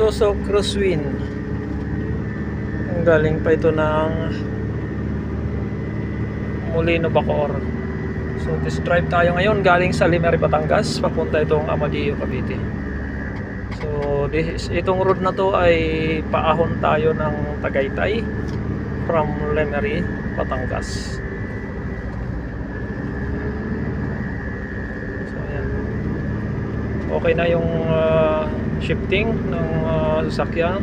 Isuzu Crosswind. Ang galing pa ito ng Molino Bacoor. So test drive tayo ngayon galing sa Limeri, Batangas. Papunta itong Amadeo, Cavite. So this, itong road na to ay paahon tayo ng Tagaytay from Lemery, Batangas. So. Okay na yung ah, shifting ng ah, sasakyan.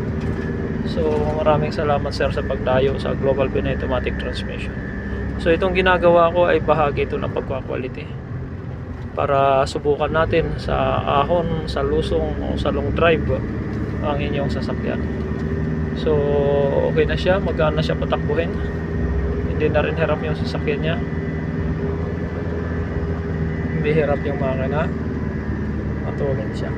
So maraming salamat sir sa pagdayo sa Global Pinoy Automatic Transmission. So itong ginagawa ko ay bahagi ito ng pagka-quality para subukan natin sa ahon, sa lusong o sa long drive ang inyong sasakyan. So okay na siya, magana siya patakbuhin. Hindi na rin hirap yung sasakyan niya. Hindi hirap yung makina. Matulog siya.